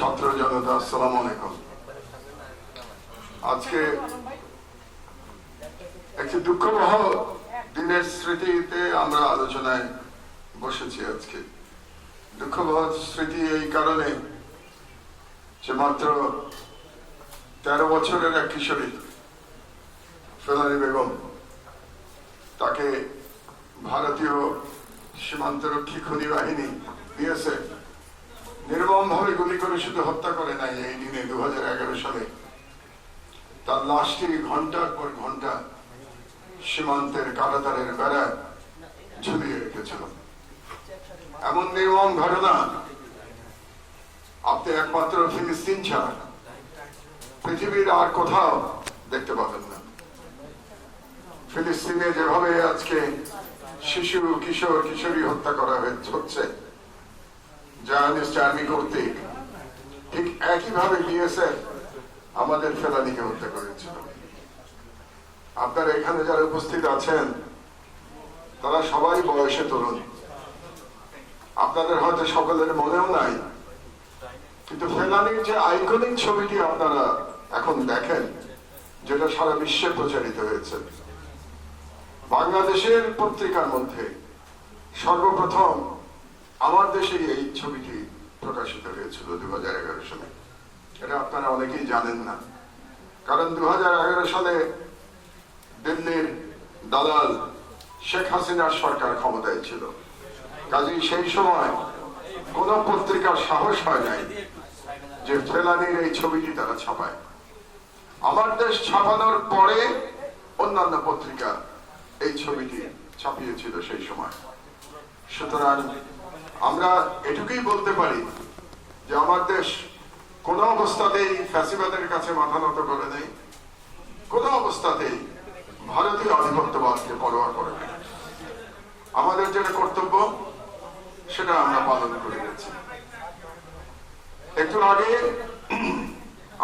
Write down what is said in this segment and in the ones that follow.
ছাত্র জনতা, আসসালাম আলাইকুম। আজকে একটি দুঃখবহ দিনের স্মৃতিতে আমরা আলোচনায় বসেছি আজকে। দুঃখবহ স্মৃতি এই কারণে যে মাত্র তেরো বছরের এক কিশোরী, ফেলানি বেগম, তাকে ভারতীয় সীমান্তরক্ষী খনি বাহিনী বিএসএফ নির্মম ভাবে গুলি করে শুধু হত্যা করে নাই, এই দিনে দু হাজার এগারো সালে। তার লাশটি ঘণ্টার পর ঘণ্টা সীমান্তের কারাতারের বেড়ায় ঝুলিয়ে রেখেছিল। এমন নির্মম ঘটনা, আপনি একমাত্র ফিলিস্তিন ছাড়া পৃথিবীর আর কোথাও দেখতে পাবেন না। ফিলিস্তিনে যেভাবে আজকে শিশু, কিশোর, কিশোরী হত্যা করা হচ্ছে জার্নিস্ট আর্মি কর্তৃক। ঠিক একইভাবে বিএসএফ আমাদের ফেলানিকে হত্যা করেছিল। আপনারা এখানে যারা উপস্থিত আছেন, তারা সবাই বয়সে তরুণ। আপনাদের হয়তো সকলের মনেও নাই, কিন্তু ফেলানির যে আইকনিক ছবিটি আপনারা এখন দেখেন, যেটা সারা বিশ্বে প্রচারিত হয়েছে। বাংলাদেশের পত্রিকার মধ্যে সর্বপ্রথম আমার দেশে এই ছবিটি প্রকাশিত হয়েছিল দু হাজার এগারো সালে। এটা আপনারা অনেকেই জানেন না। কারণ দুহাজার এগারো সালে দিল্লির দালাল শেখ হাসিনার সরকার ক্ষমতায় ছিল। কাজেই সেই সময় কোন পত্রিকার সাহস হয় নাই যে ফেলানির এই ছবিটি তারা ছাপায়। আমার দেশ ছাপানোর পরে অন্যান্য পত্রিকা এই ছবিটি ছাপিয়েছিল সেই সময়। সুতরাং আমরা এটুকুই বলতে পারি যে আমার দেশ কোন অবস্থাতেই ফ্যাসিবাদের কাছে মাথা নত করে নেই, কোন অবস্থাতেই ভারতীয় আধিপত্যবাদকে পরোয়া করে নেই। আমাদের যেটা কর্তব্য, সেটা আমরা পালন করে গেছি। একটু আগে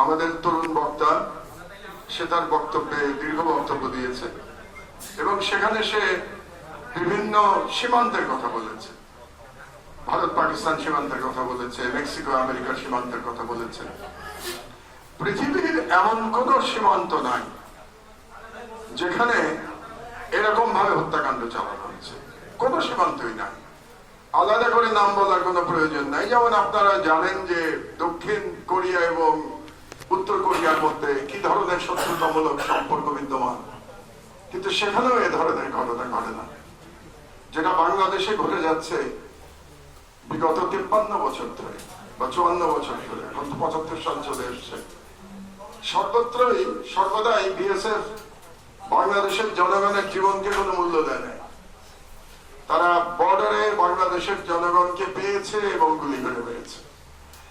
আমাদের তরুণ বক্তা, সে তার বক্তব্যে দীর্ঘ বক্তব্য দিয়েছে এবং সেখানে সে বিভিন্ন সীমান্তের কথা বলেছে। ভারত, পাকিস্তান সীমান্তের কথা বলেছে, মেক্সিকো আমেরিকার সীমান্তের কথা বলেছে। পৃথিবীর এমন কোন সীমান্ত নাই যেখানে এরকম ভাবে হত্যাকাণ্ড চালানো হয়েছে। কোন সীমান্তই নাই। আলাদা করে নাম বলার কোনো প্রয়োজন নাই। যেমন আপনারা জানেন যে দক্ষিণ কোরিয়া এবং উত্তর কোরিয়ার মধ্যে কি ধরনের শত্রুতামূলক সম্পর্ক বিদ্যমান? কিন্তু সেখানেও এ ধরনের ঘটনা ঘটে না। যেটা বাংলাদেশে ঘটে যাচ্ছে বিগত তিপ্পান্ন বছর ধরে বা চুয়ান্ন বছর ধরে, এখন তো পঁচাত্তর সাল চলে এসছে। সর্বত্রই সর্বদাই বিএসএফ বাংলাদেশের জনগণের জীবনকে কোনো মূল্য দেয় নাই তারা বর্ডারে বাংলাদেশের জনগণকে পেয়েছে এবং গুলি করে পেয়েছে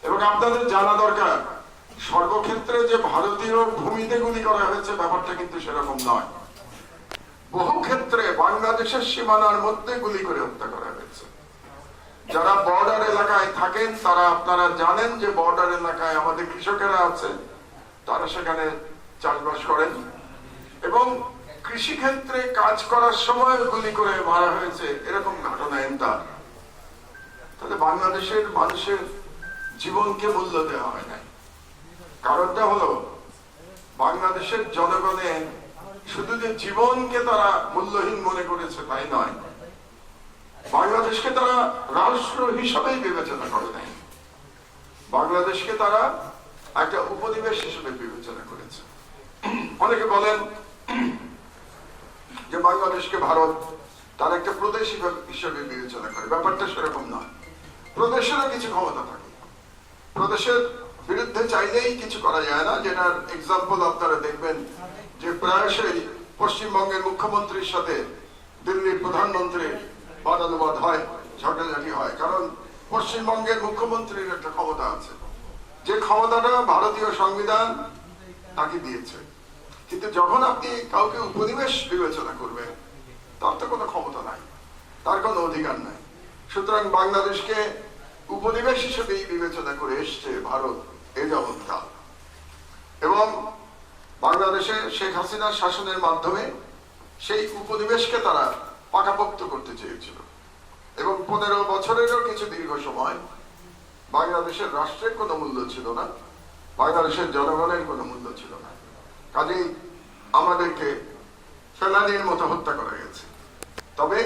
এবং আপনাদের জানা দরকার, সর্বক্ষেত্রে যে ভারতীয় ভূমিতে গুলি করা হয়েছে ব্যাপারটা কিন্তু সেরকম নয়। বহু ক্ষেত্রে বাংলাদেশের সীমানার মধ্যে গুলি করে হত্যা করা যারা বর্ডার এলাকায় থাকেন, তারা আপনারা জানেন যে বর্ডার এলাকায় আমাদের কৃষকেরা আছে। তারা সেখানে চাষবাস করেন। এবং কৃষিক্ষেত্রে কাজ করার সময় গুলি করে মারা হয়েছে, এরকম ঘটনা এনতা তাহলে বাংলাদেশের মানুষের জীবনকে মূল্য দেওয়া হয় নাই। কারণটা হলো, বাংলাদেশের জনগণের শুধু যে জীবনকে তারা মূল্যহীন মনে করেছে তাই নয়। বাংলাদেশকে তারা রাষ্ট্র হিসাবেই বিবেচনা করে নাই। বাংলাদেশকে তারা একটা উপনিবেশ হিসেবে বিবেচনা করেছে। অনেকে বলেন যে বাংলাদেশকে ভারত তার একটা প্রদেশ হিসেবে- হিসেবে বিবেচনা করে। ব্যাপারটা সেরকম নয়। প্রদেশেরও কিছু ক্ষমতা থাকে। প্রদেশের বিরুদ্ধে চাইলেই কিছু করা যায় না। যেটার এক্সাম্পল আপনারা দেখবেন যে প্রায়শই পশ্চিমবঙ্গের মুখ্যমন্ত্রীর সাথে দিল্লির প্রধানমন্ত্রীর বাদানুবাদ হয় ঝগড়াঝাটি হয়। কারণ পশ্চিমবঙ্গের মুখ্যমন্ত্রীর একটা ক্ষমতা আছে। যে ক্ষমতাটা ভারতীয় সংবিধান তাকে দিয়েছে। কিন্তু যখন আপনি কাউকে উপনিবেশ বিবেচনা করবেন, তার তো কোনো ক্ষমতা নাই। তার কোনো অধিকার নাই। সুতরাং বাংলাদেশকে উপনিবেশ হিসেবেই বিবেচনা করে এসছে ভারত এ যাবৎকাল এবং বাংলাদেশে শেখ হাসিনার শাসনের মাধ্যমে সেই উপনিবেশকে তারা পাকাপোক্ত করতে চেয়েছিল। এবং পনেরো বছরেরও কিছু দীর্ঘ সময় বাংলাদেশের রাষ্ট্রের কোনো মূল্য ছিল না, বাংলাদেশের জনগণের কোনো মূল্য ছিল না। কাজেই আমাদেরকে ফেলানির মতো হত্যা করা গেছে। তবে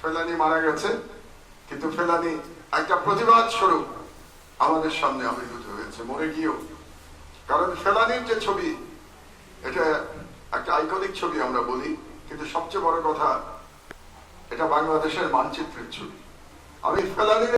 ফেলানি মারা গেছে, কিন্তু ফেলানি একটা প্রতিবাদ স্বরূপ আমাদের সামনে আবির্ভূত হয়েছে, মরে গিয়েও। কারণ ফেলানির যে ছবি, এটা একটা আইকনিক ছবি আমরা বলি, কিন্তু সবচেয়ে বড় কথা এটা বাংলাদেশের মানচিত্রের ছবি। আমি ফেলানির